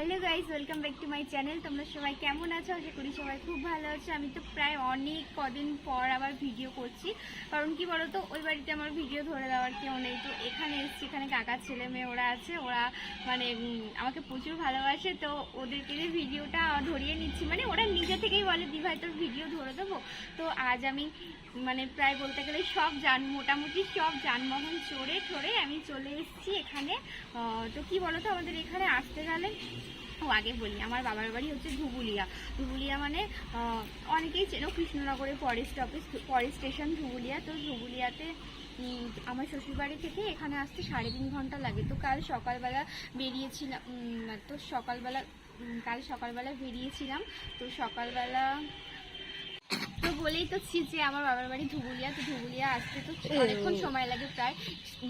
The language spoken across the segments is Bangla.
Hello guys, welcome back to my channel. তোমরা সবাই কেমন আছো? আশা করি সবাই খুব ভালো আছো। আমি তো প্রায় অনেক কদিন পর আবার ভিডিও করছি। কারণ কি বলতো, ওই বাড়িতে আমার ভিডিও ধরে দেওয়ার কেউ নেই। তো এখানে এসেছি, এখানে কাকার ছেলে মেয়ে ওরা আছে। ওরা মানে আমাকে প্রচুর ভালোবাসে। তো ওদেরকে যে ভিডিওটা ধরিয়ে নিচ্ছি মানে ওরা নিজে থেকেই বলে দিভাই তোর ভিডিও ধরে দেবো? তো আজ আমি মানে প্রায় বলতে গেলে সব যান, মোটামুটি সব যানবাহন চড়ে ঠরে আমি চলে এসেছি এখানে। তো কি বলতো, আমাদের এখানে আসতে গেলে আগে বলি, আমার বাবার বাড়ি হচ্ছে ধুবুলিয়া। ধুবুলিয়া মানে অনেকেই চেনো কৃষ্ণনগরের forest office forest station Dhubulia. তো ধুবুলিয়াতে আমার শ্বশুরবাড়ি থেকে এখানে আসতে সাড়ে তিন ঘণ্টা লাগে। তো কাল সকালবেলা বেরিয়েছিলাম তো সকালবেলা কাল সকালবেলা বেরিয়েছিলাম। তো সকালবেলা তো বলেই তো ছি যে আমার বাবার বাড়ি ধুবুলিয়া তো ধুবুলিয়া আসতে তো অনেকক্ষণ সময় লাগে প্রায়।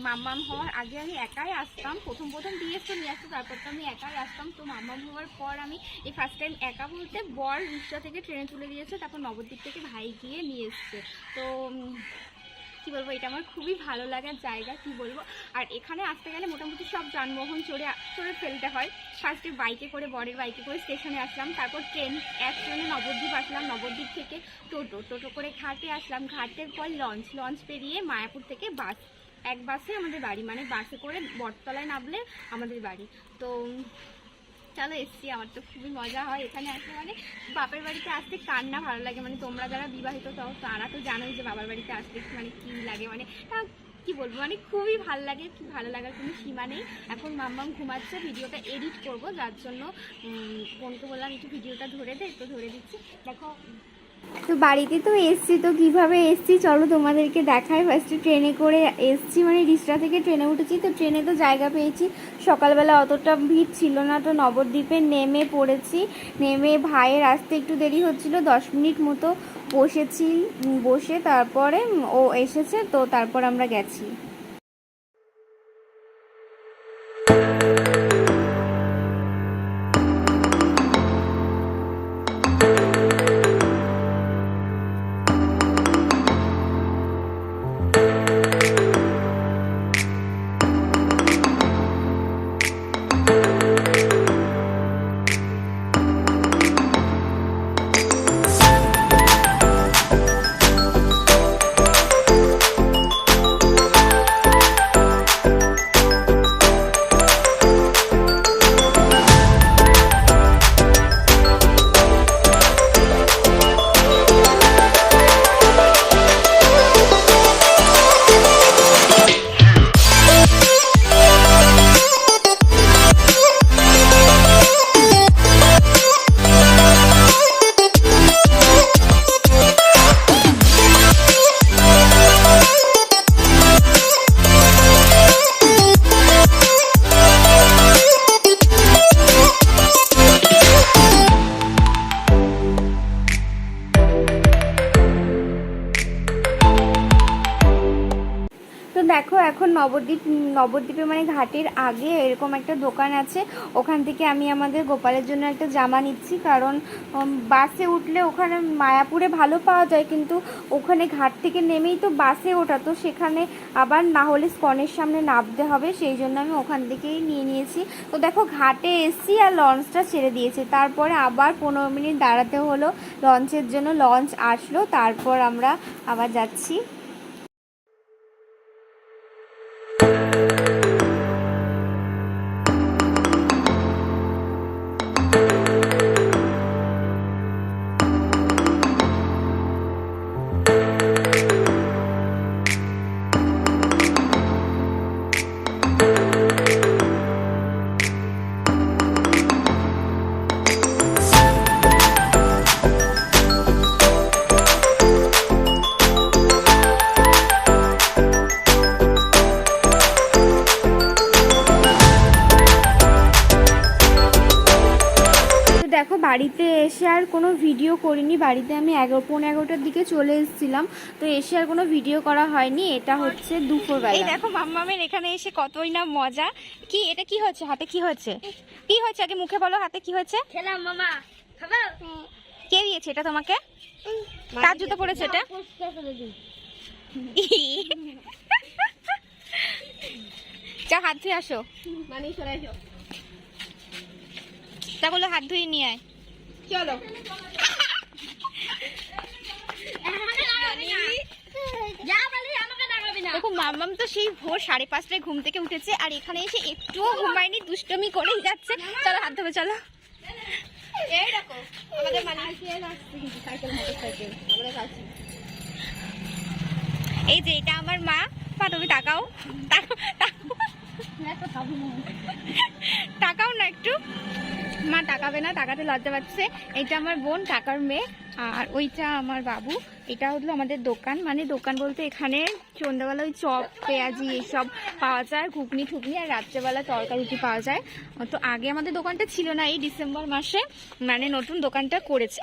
মাম্মাম হওয়ার আগে আমি একাই আসতাম প্রথম প্রথম দিয়ে তো নিয়ে আসতো তারপর তো আমি একাই আসতাম। তো মাম্মাম হওয়ার পর আমি এই ফার্স্ট টাইম একা বলতে বর রিক্সা থেকে ট্রেনে তুলে দিয়েছে তারপর নবদ্বীপ থেকে ভাই গিয়ে নিয়ে এসছে। তো কি বলব, এটা আমার খুবই ভালো লাগার জায়গা, কি বলব? আর এখানে আসতে গেলে মোটামুটি সব যানবাহন চড়ে চড়ে ফেলতে হয়। ফার্স্টে বাইকে করে, বরের বাইকে করে স্টেশনে আসলাম, তারপর ট্রেন এক ট্রেনে নবদ্বীপ আসলাম, নবদ্বীপ থেকে টোটো টোটো করে ঘাটে আসলাম। ঘাটের পর লঞ্চ লঞ্চ পেরিয়ে মায়াপুর থেকে বাস এক বাসে আমাদের বাড়ি মানে বাসে করে বটতলায় নামলে আমাদের বাড়ি। তো চলো এসছি, আমার তো খুবই মজা হয় এখানে আসলে মানে বাপের বাড়িতে আসতে কার না ভালো লাগে? মানে তোমরা যারা বিবাহিত তাও তারা তো জানোই যে বাবার বাড়িতে আসতে মানে কি লাগে? মানে কি বলব? মানে খুবই ভালো লাগে, কি ভালো লাগার কোনো সীমা নেই। এখন মাম্মাম ঘুমাচ্ছে, ভিডিওটা এডিট করব, যার জন্য ফোনকে বললাম, একটু ভিডিওটা ধরে দেয় তো ধরে দিচ্ছি। দেখো তো বাড়িতে তো এসছি, তো কীভাবে এসছি? চলো তোমাদেরকে দেখাই। ফার্স্টে ট্রেনে করে এসছি মানে রিসরা থেকে ট্রেনে উঠেছি। তো ট্রেনে তো জায়গা পেয়েছি। সকালবেলা অতটা ভিড় ছিল না, তো নবদ্বীপে নেমে পড়েছি। নেমে ভাইয়ের আসতে একটু দেরি হচ্ছিল, দশ মিনিট মতো বসেছি, বসে তারপরে ও এসেছে, তো তারপর আমরা গেছি। দেখো, এখন নবদ্বীপ নবদ্বীপে মানে ঘাটের আগে এরকম একটা দোকান আছে। ওখান থেকে আমি আমাদের গোপালের জন্য একটা জামা নিচ্ছি। কারণ বাসে উঠলে ওখানে মায়াপুরে ভালো পাওয়া যায়, কিন্তু ওখানে ঘাট থেকে নেমেই তো বাসে ওঠা। তো সেখানে আবার না হলে স্কনের সামনে নামতে হবে। সেই জন্য আমি ওখান থেকেই নিয়ে নিয়েছি। তো দেখো, ঘাটে এসছি আর লঞ্চটা ছেড়ে দিয়েছে। তারপরে আবার পনেরো মিনিট দাঁড়াতে হলো। লঞ্চের জন্য লঞ্চ আসলো। তারপর আমরা আবার যাচ্ছি। দেখো বাড়িতে এসে আর কোনো ভিডিও করিনি। বাড়িতে আমি এগারো পনেরো এগারোটার দিকে চলে এসেছিলাম। তো এসে আর কোনো ভিডিও করা হয়নি। এটা হচ্ছে এই দুপুরবেলা দেখো মাম্মামের এখানে এসে কতই না মজা। কি এটা কি হচ্ছে? হাতে কি হচ্ছে? কি হচ্ছে? আগে মুখে বলো হাতে কি হচ্ছে? খেলাম মামা। খাব? কে দিয়েছে এটা তোমাকে? কার জুতো পড়েছে এটা? যা হাত ধুয়ে আসো। মানে সরে এসো তাগুলো হাত ধুয়ে নিয়ে আয়। চলো। দেখো মামাম তো সেই ভোর সাড়ে পাঁচটায় ঘুম থেকে উঠেছে আর এখানে এসে একটুও ঘুমায়নি দুষ্টমি করেই যাচ্ছে। চলো হাত ধোবে চলো। এই যে এটা আমার মা মা তুমি তাকাও। তাকাও না একটু। মা টাকাবে না টাকাতে লজ্জা পাচ্ছে। এটা আমার বোন টাকার মেয়ে। আর ওইটা আমার বাবু। এটা হলো আমাদের দোকান। মানে দোকান বলতে এখানে সন্ধ্যাবেলা ওই চপ, পেঁয়াজি এইসব পাওয়া যায়, ঘুগনি ঠুগনি আর রাত্রেবেলা তরকারি রুটি পাওয়া যায়। তো আগে আমাদের দোকানটা ছিল না, এই ডিসেম্বর মাসে। মানে নতুন দোকানটা করেছে।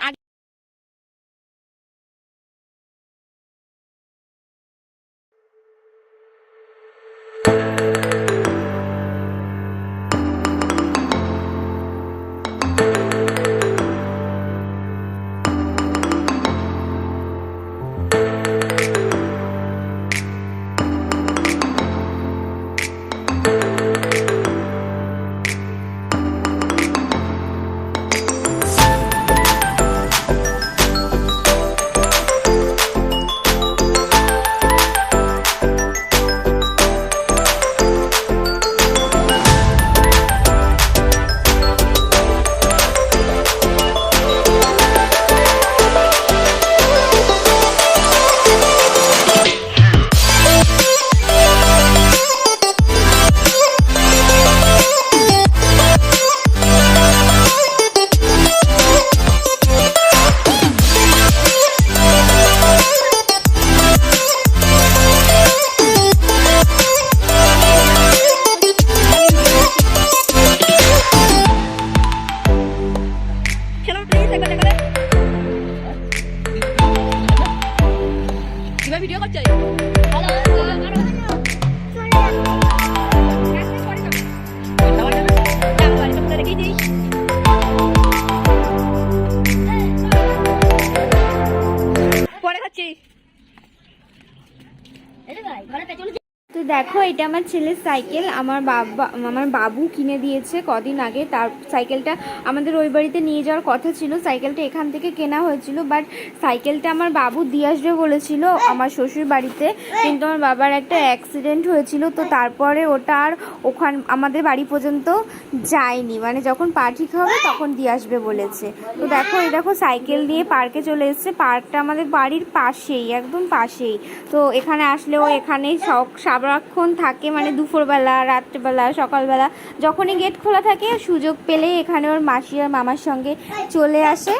দেখো, এটা আমার ছেলের সাইকেল। আমার বাবা, আমার বাবু কিনে দিয়েছে কদিন আগে। তার সাইকেলটা আমাদের ওই বাড়িতে নিয়ে যাওয়ার কথা ছিল। সাইকেলটা এখান থেকে কেনা হয়েছিল বাট সাইকেলটা আমার বাবু দিয়ে আসবে বলেছিল আমার শ্বশুর বাড়িতে। কিন্তু আমার বাবার একটা অ্যাক্সিডেন্ট হয়েছিল, তো তারপরে ওটা আর ওখান, আমাদের বাড়ি পর্যন্ত যায়নি। মানে যখন পা ঠিক হবে তখন দিয়ে আসবে বলেছে। তো দেখো, এই দেখো, সাইকেল নিয়ে পার্কে চলে এসেছে। পার্কটা আমাদের বাড়ির পাশেই, একদম পাশেই। তো এখানে আসলে আসলেও এখানেই সব সারাক্ষণ থাকে মানে দুপুরবেলা, রাত্রেবেলা, সকালবেলা, যখনই গেট খোলা থাকে, সুযোগ পেলে এখানে ওর মাসি আর মামার সঙ্গে চলে আসে।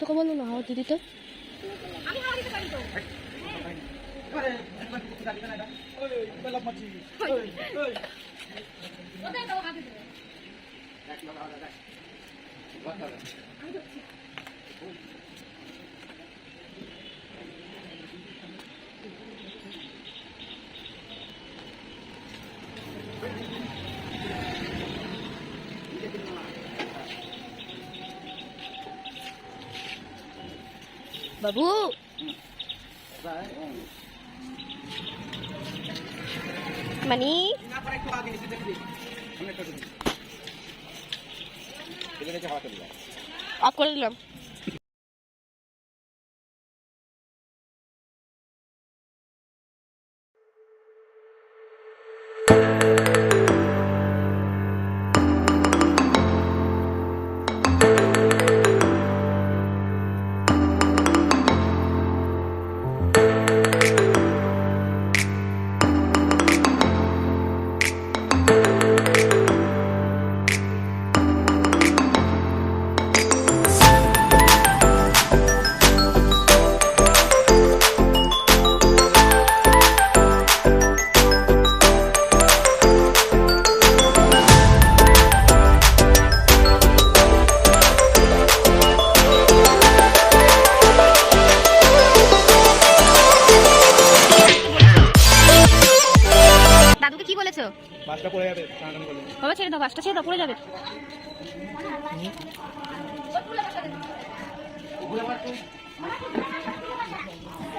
তোকে বলো না হাওয়া দিদি তো বাবু। মানে। অফ করে দিলাম।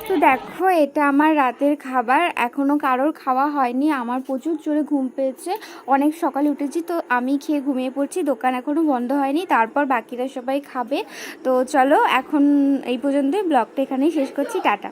তো দেখো, এটা আমার রাতের খাবার। এখনও কারোর খাওয়া হয়নি। আমার প্রচুর জোরে ঘুম পেয়েছে। অনেক সকালে উঠেছি, তো আমি খেয়ে ঘুমিয়ে পড়ছি। দোকান এখনও বন্ধ হয়নি। তারপর বাকিরা সবাই খাবে। তো চলো, এখন এই পর্যন্তই। ব্লগটা এখানেই শেষ করছি। টাটা।